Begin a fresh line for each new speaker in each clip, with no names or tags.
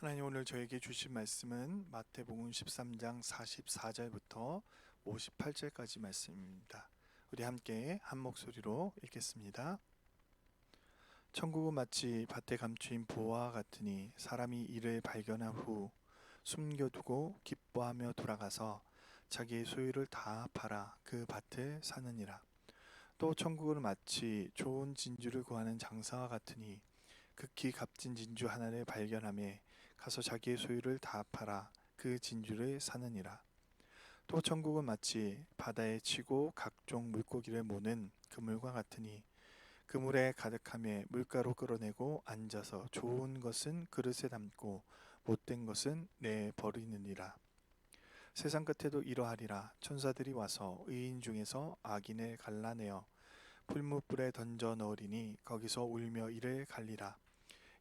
하나님 오늘 저에게 주신 말씀은 마태복음 13장 44절부터 58절까지 말씀입니다. 우리 함께 한 목소리로 읽겠습니다. 천국은 마치 밭에 감추인 보화와 같으니 사람이 이를 발견한 후 숨겨두고 기뻐하며 돌아가서 자기의 소유를 다 팔아 그 밭을 사느니라. 또 천국은 마치 좋은 진주를 구하는 장사와 같으니 극히 값진 진주 하나를 발견함에 가서 자기의 소유를 다 팔아 그 진주를 사느니라. 또 천국은 마치 바다에 치고 각종 물고기를 모는 그물과 같으니 그물에 가득함에 물가로 끌어내고 앉아서 좋은 것은 그릇에 담고 못된 것은 내 버리느니라. 세상 끝에도 이러하리라. 천사들이 와서 의인 중에서 악인을 갈라내어 풀무불에 던져 넣으리니 거기서 울며 이를 갈리라.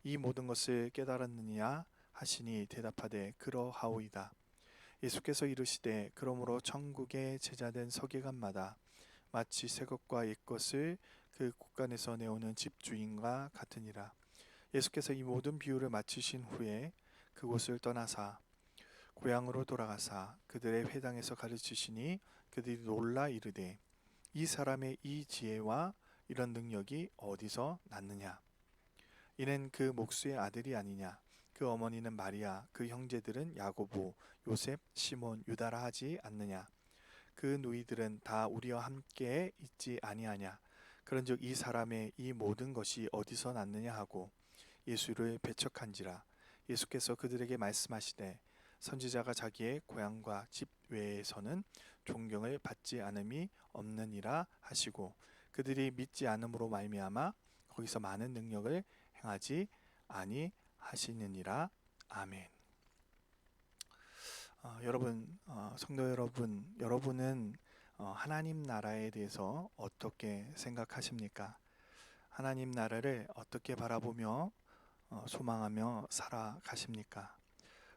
이 모든 것을 깨달았느냐 하시니 대답하되 그러하오이다. 예수께서 이르시되 그러므로 천국의 제자된 서기관마다 마치 새 것과 옛 것을 그 곳간에서 내오는 집주인과 같으니라. 예수께서 이 모든 비유를 마치신 후에 그곳을 떠나사 고향으로 돌아가사 그들의 회당에서 가르치시니 그들이 놀라 이르되 이 사람의 이 지혜와 이런 능력이 어디서 났느냐 이는 그 목수의 아들이 아니냐 그 어머니는 마리아 그 형제들은 야고보 요셉 시몬 유다라 하지 않느냐. 그 누이들은 다 우리와 함께 있지 아니하냐. 그런즉 이 사람의 이 모든 것이 어디서 났느냐 하고 예수를 배척한지라. 예수께서 그들에게 말씀하시되 선지자가 자기의 고향과 집 외에서는 존경을 받지 않음이 없느니라 하시고 그들이 믿지 않음으로 말미암아 거기서 많은 능력을 행하지 아니하 시느니라 아멘. 어, 여러분, 어, 성도 여러분, 여러분은 어, 하나님 나라에 대해서 어떻게 생각하십니까? 하나님 나라를 어떻게 바라보며 어, 소망하며 살아가십니까?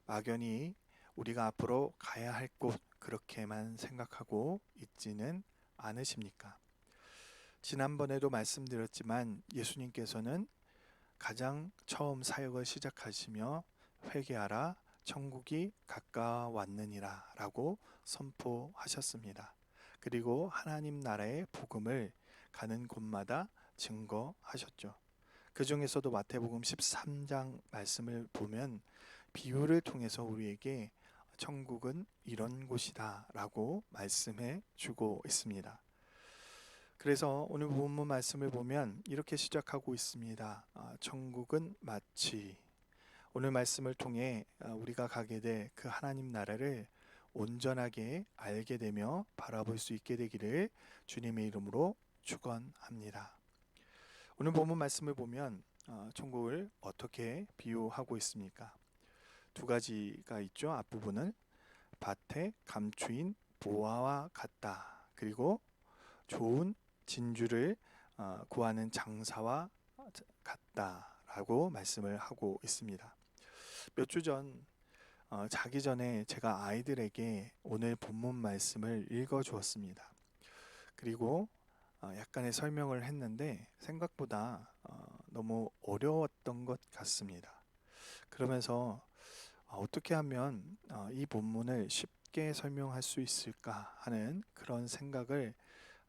막연히 우리가 앞으로 가야 할 곳 그렇게만 생각하고 있지는 않으십니까? 지난번에도 말씀드렸지만 예수님께서는 가장 처음 사역을 시작하시며 회개하라 천국이 가까웠느니라 라고 선포하셨습니다. 그리고 하나님 나라의 복음을 가는 곳마다 증거하셨죠. 그 중에서도 마태복음 13장 말씀을 보면 비유를 통해서 우리에게 천국은 이런 곳이다 라고 말씀해 주고 있습니다. 그래서 오늘 본문 말씀을 보면 이렇게 시작하고 있습니다. 아, 천국은 마치 오늘 말씀을 통해 아, 우리가 가게 될 그 하나님 나라를 온전하게 알게 되며 바라볼 수 있게 되기를 주님의 이름으로 축원합니다. 오늘 본문 말씀을 보면 아, 천국을 어떻게 비유하고 있습니까? 두 가지가 있죠. 앞부분을 밭에 감추인 보화와 같다. 그리고 좋은 진주를 어, 구하는 장사와 같다라고 말씀을 하고 있습니다. 몇 주전 어, 자기 전에 제가 아이들에게 오늘 본문 말씀을 읽어 주었습니다. 그리고 어, 약간의 설명을 했는데 생각보다 너무 어려웠던 것 같습니다. 그러면서 어떻게 하면 이 본문을 쉽게 설명할 수 있을까 하는 그런 생각을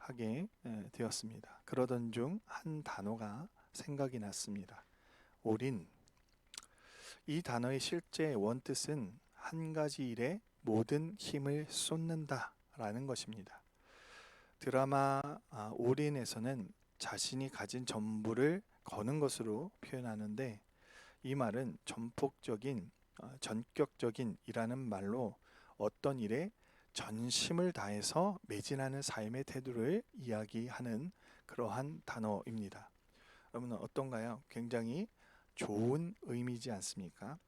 하게 되었습니다. 그러던 중 한 단어가 생각이 났습니다. 올인. 이 단어의 실제 원뜻은 한 가지 일에 모든 힘을 쏟는다 라는 것입니다. 드라마 아, 올인에서는 자신이 가진 전부를 거는 것으로 표현하는데 이 말은 전폭적인, 어, 전격적인 이라는 말로 어떤 일에 전심을 다해서 매진하는 삶의 태도를 이야기하는 그러한 단어입니다. 여러분은 어떤가요? 굉장히 좋은 의미지 않습니까?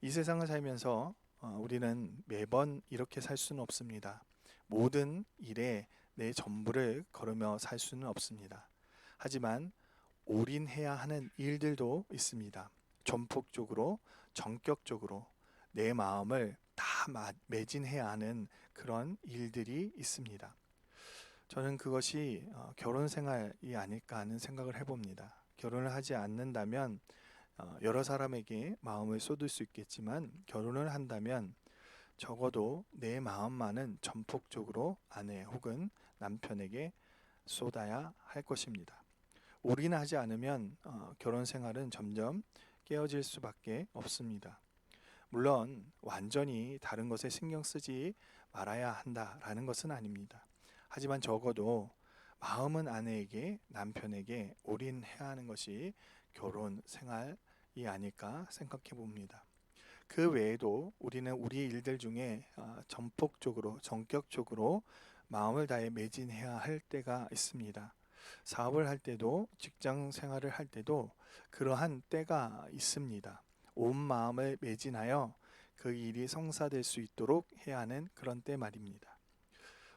이 세상을 살면서 어, 우리는 매번 이렇게 살 수는 없습니다. 모든 일에 내 전부를 걸으며 살 수는 없습니다. 하지만 올인해야 하는 일들도 있습니다. 전폭적으로, 전격적으로 내 마음을 다 매진해야 하는 그런 일들이 있습니다. 저는 그것이 어, 결혼 생활이 아닐까 하는 생각을 해봅니다. 결혼을 하지 않는다면 어, 여러 사람에게 마음을 쏟을 수 있겠지만 결혼을 한다면 적어도 내 마음만은 전폭적으로 아내 혹은 남편에게 쏟아야 할 것입니다. 올인하지 않으면 어, 결혼 생활은 점점 깨어질 수밖에 없습니다. 물론 완전히 다른 것에 신경 쓰지 말아야 한다라는 것은 아닙니다. 하지만 적어도 마음은 아내에게 남편에게 올인해야 하는 것이 결혼 생활이 아닐까 생각해 봅니다. 그 외에도 우리는 우리 일들 중에 어, 전폭적으로 전격적으로 마음을 다해 매진해야 할 때가 있습니다. 사업을 할 때도 직장 생활을 할 때도 그러한 때가 있습니다. 온 마음을 매진하여 그 일이 성사될 수 있도록 해야 하는 그런 때 말입니다.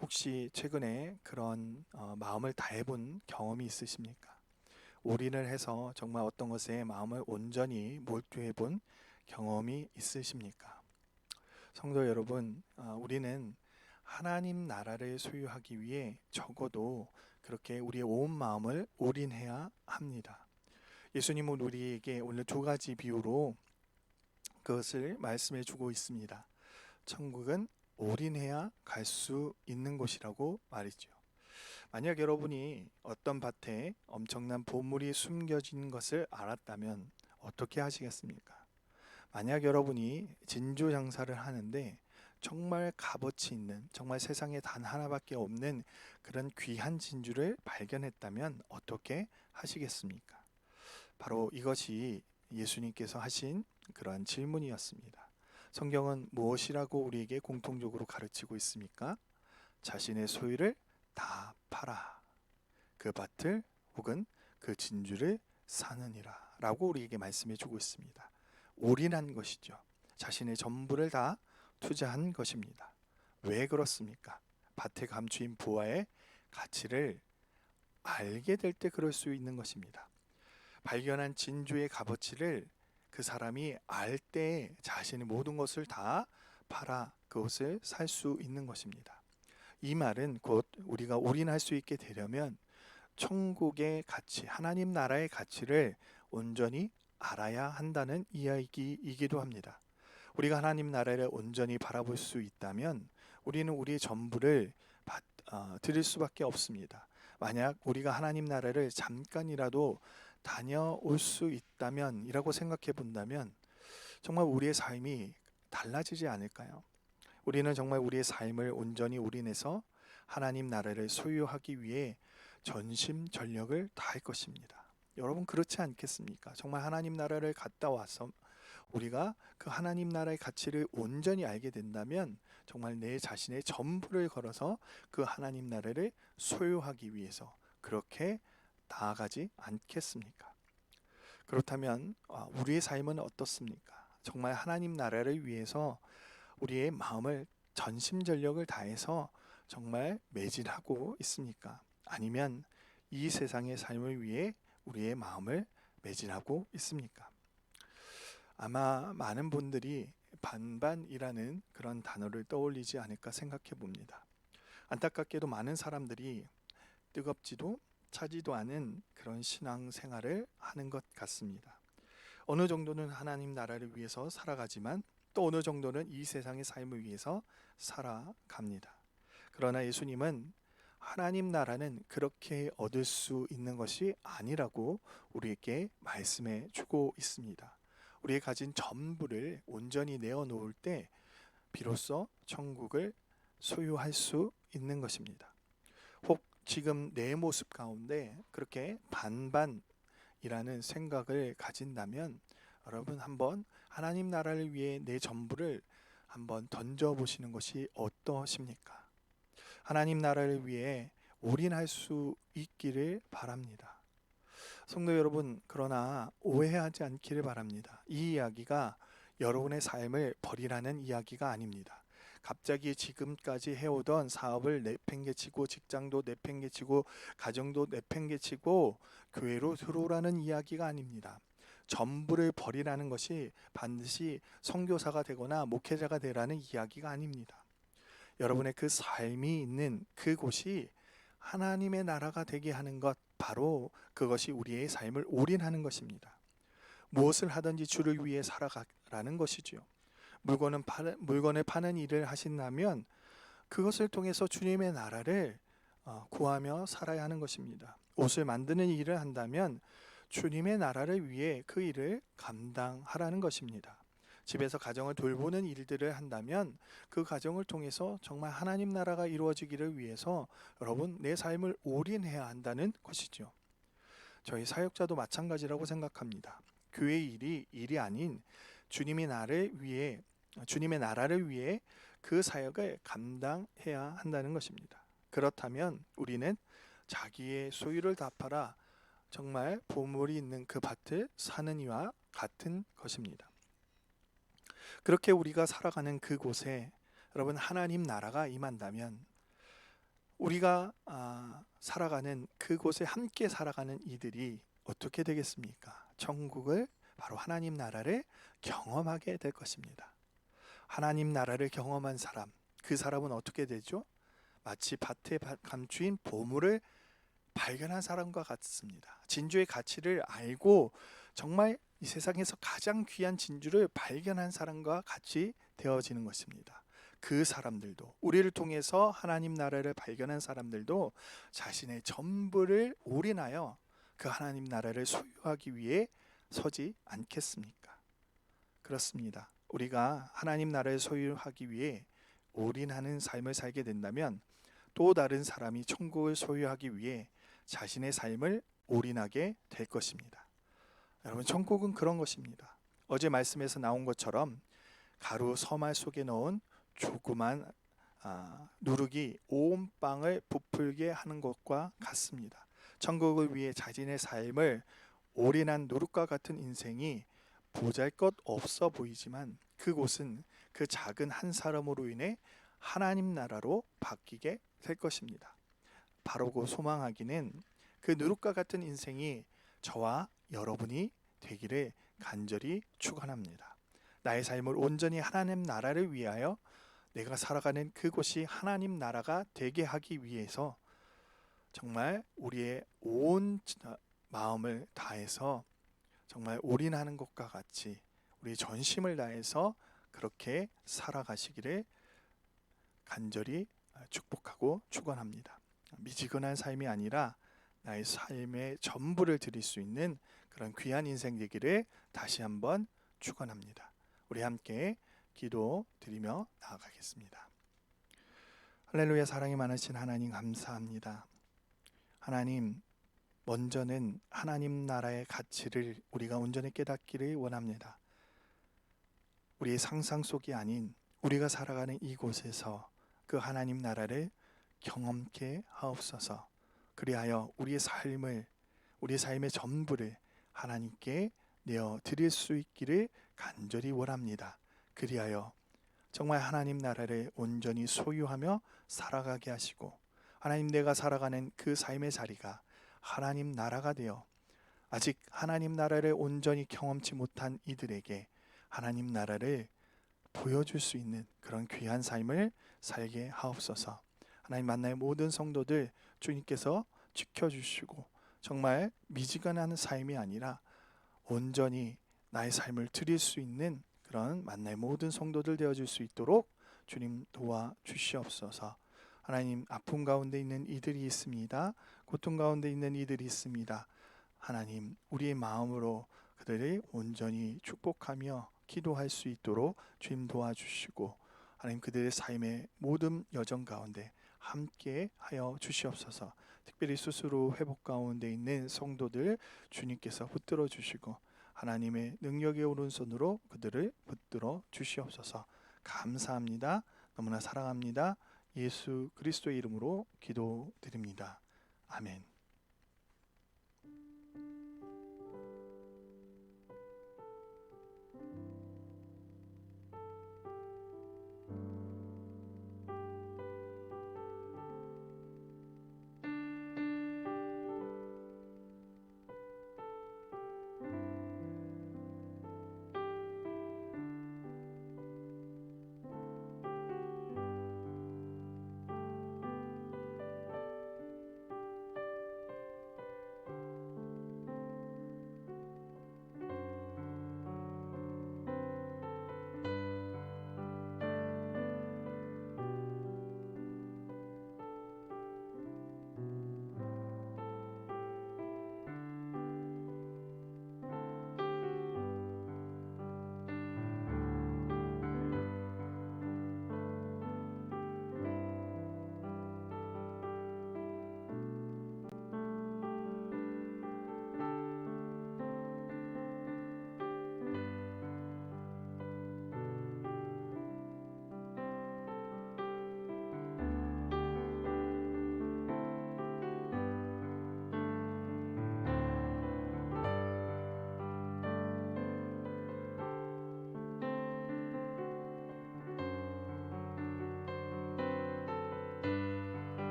혹시 최근에 그런 어, 마음을 다해본 경험이 있으십니까? 올인을 해서 정말 어떤 것에 마음을 온전히 몰두해본 경험이 있으십니까? 성도 여러분, 어, 우리는 하나님 나라를 소유하기 위해 적어도 그렇게 우리의 온 마음을 올인해야 합니다. 예수님은 우리에게 오늘 두 가지 비유로 그것을 말씀해 주고 있습니다. 천국은 올인해야 갈 수 있는 곳이라고 말이죠. 만약 여러분이 어떤 밭에 엄청난 보물이 숨겨진 것을 알았다면 어떻게 하시겠습니까? 만약 여러분이 진주 장사를 하는데 정말 값어치 있는 정말 세상에 단 하나밖에 없는 그런 귀한 진주를 발견했다면 어떻게 하시겠습니까? 바로 이것이 예수님께서 하신 그러한 질문이었습니다. 성경은 무엇이라고 우리에게 공통적으로 가르치고 있습니까? 자신의 소유를 다 팔아 그 밭을 혹은 그 진주를 사느니라 라고 우리에게 말씀해 주고 있습니다. 올인한 것이죠. 자신의 전부를 다 투자한 것입니다. 왜 그렇습니까? 밭에 감추인 부와의 가치를 알게 될 때 그럴 수 있는 것입니다. 발견한 진주의 값어치를 그 사람이 알 때 자신의 모든 것을 다 팔아 그것을 살 수 있는 것입니다. 이 말은 곧 우리가 올인할 수 있게 되려면 천국의 가치, 하나님 나라의 가치를 온전히 알아야 한다는 이야기이기도 합니다. 우리가 하나님 나라를 온전히 바라볼 수 있다면 우리는 우리의 전부를 받, 어, 드릴 수밖에 없습니다. 만약 우리가 하나님 나라를 잠깐이라도 다녀올 수 있다면이라고 생각해 본다면 정말 우리의 삶이 달라지지 않을까요? 우리는 정말 우리의 삶을 온전히 올인해서 하나님 나라를 소유하기 위해 전심 전력을 다할 것입니다. 여러분 그렇지 않겠습니까? 정말 하나님 나라를 갔다 와서 우리가 그 하나님 나라의 가치를 온전히 알게 된다면 정말 내 자신의 전부를 걸어서 그 하나님 나라를 소유하기 위해서 그렇게 나아가지 않겠습니까? 그렇다면 아, 우리의 삶은 어떻습니까? 정말 하나님 나라를 위해서 우리의 마음을 전심전력을 다해서 정말 매진하고 있습니까? 아니면 이 세상의 삶을 위해 우리의 마음을 매진하고 있습니까? 아마 많은 분들이 반반이라는 그런 단어를 떠올리지 않을까 생각해 봅니다. 안타깝게도 많은 사람들이 뜨겁지도 차지도 않은 그런 신앙 생활을 하는 것 같습니다. 어느 정도는 하나님 나라를 위해서 살아가지만 또 어느 정도는 이 세상의 삶을 위해서 살아갑니다. 그러나 예수님은 하나님 나라는 그렇게 얻을 수 있는 것이 아니라고 우리에게 말씀해 주고 있습니다. 우리의 가진 전부를 온전히 내어 놓을 때 비로소 천국을 소유할 수 있는 것입니다. 혹 지금 내 모습 가운데 그렇게 반반이라는 생각을 가진다면 여러분 한번 하나님 나라를 위해 내 전부를 한번 던져 보시는 것이 어떠십니까? 하나님 나라를 위해 올인할 수 있기를 바랍니다. 성도 여러분, 그러나 오해하지 않기를 바랍니다. 이 이야기가 여러분의 삶을 버리라는 이야기가 아닙니다. 갑자기 지금까지 해오던 사업을 내팽개치고 직장도 내팽개치고 가정도 내팽개치고 교회로 들어오라는 이야기가 아닙니다. 전부를 버리라는 것이 반드시 선교사가 되거나 목회자가 되라는 이야기가 아닙니다. 여러분의 그 삶이 있는 그곳이 하나님의 나라가 되게 하는 것 바로 그것이 우리의 삶을 올인하는 것입니다. 무엇을 하든지 주를 위해 살아가라는 것이지요. 물건은 파는, 물건을 파는 일을 하신다면 그것을 통해서 주님의 나라를 어, 구하며 살아야 하는 것입니다. 옷을 만드는 일을 한다면 주님의 나라를 위해 그 일을 감당하라는 것입니다. 집에서 가정을 돌보는 일들을 한다면 그 가정을 통해서 정말 하나님 나라가 이루어지기를 위해서 여러분 내 삶을 올인해야 한다는 것이죠. 저희 사역자도 마찬가지라고 생각합니다. 교회 일이 일이 아닌 주님의 나를 위해 주님의 나라를 위해 그 사역을 감당해야 한다는 것입니다. 그렇다면 우리는 자기의 소유를 다 팔아 정말 보물이 있는 그 밭을 사는 이와 같은 것입니다. 그렇게 우리가 살아가는 그곳에 여러분 하나님 나라가 임한다면 우리가 아, 살아가는 그곳에 함께 살아가는 이들이 어떻게 되겠습니까? 천국을 바로 하나님 나라를 경험하게 될 것입니다. 하나님 나라를 경험한 사람, 그 사람은 어떻게 되죠? 마치 밭에 감추인 보물을 발견한 사람과 같습니다. 진주의 가치를 알고 정말 이 세상에서 가장 귀한 진주를 발견한 사람과 같이 되어지는 것입니다. 그 사람들도 우리를 통해서 하나님 나라를 발견한 사람들도 자신의 전부를 올인하여 그 하나님 나라를 소유하기 위해 서지 않겠습니까? 그렇습니다. 우리가 하나님 나라를 소유하기 위해 올인하는 삶을 살게 된다면 또 다른 사람이 천국을 소유하기 위해 자신의 삶을 올인하게 될 것입니다. 여러분 천국은 그런 것입니다. 어제 말씀에서 나온 것처럼 가루 서말 속에 넣은 조그만 아, 누룩이 온 빵을 부풀게 하는 것과 같습니다. 천국을 위해 자신의 삶을 올인한 누룩과 같은 인생이 보잘것 없어 보이지만 그곳은 그 작은 한 사람으로 인해 하나님 나라로 바뀌게 될 것입니다. 바로고 소망하기는 그 누룩과 같은 인생이 저와 여러분이 되기를 간절히 축원합니다. 나의 삶을 온전히 하나님 나라를 위하여 내가 살아가는 그곳이 하나님 나라가 되게 하기 위해서 정말 우리의 온 마음을 다해서 정말 올인하는 것과 같이 우리 전심을 다해서 그렇게 살아가시기를 간절히 축복하고 축원합니다. 미지근한 삶이 아니라 나의 삶의 전부를 드릴 수 있는 그런 귀한 인생 되기를 다시 한번 축원합니다. 우리 함께 기도 드리며 나아가겠습니다. 할렐루야 사랑이 많으신 하나님 감사합니다. 하나님 먼저는 하나님 나라의 가치를 우리가 온전히 깨닫기를 원합니다. 우리의 상상 속이 아닌 우리가 살아가는 이곳에서 그 하나님 나라를 경험케 하옵소서. 그리하여 우리의 삶을 우리의 삶의 전부를 하나님께 내어 드릴 수 있기를 간절히 원합니다. 그리하여 정말 하나님 나라를 온전히 소유하며 살아가게 하시고 하나님 내가 살아가는 그 삶의 자리가 하나님 나라가 되어 아직 하나님 나라를 온전히 경험치 못한 이들에게 하나님 나라를 보여줄 수 있는 그런 귀한 삶을 살게 하옵소서. 하나님 만나의 모든 성도들 주님께서 지켜주시고 정말 미지근한 삶이 아니라 온전히 나의 삶을 드릴 수 있는 그런 만나의 모든 성도들 되어줄 수 있도록 주님 도와 주시옵소서. 하나님 아픔 가운데 있는 이들이 있습니다. 고통 가운데 있는 이들이 있습니다. 하나님 우리의 마음으로 그들을 온전히 축복하며 기도할 수 있도록 주님 도와주시고 하나님 그들의 삶의 모든 여정 가운데 함께 하여 주시옵소서. 특별히 스스로 회복 가운데 있는 성도들 주님께서 붙들어 주시고 하나님의 능력의 오른손으로 그들을 붙들어 주시옵소서. 감사합니다. 너무나 사랑합니다. 예수 그리스도의 이름으로 기도드립니다. 아멘.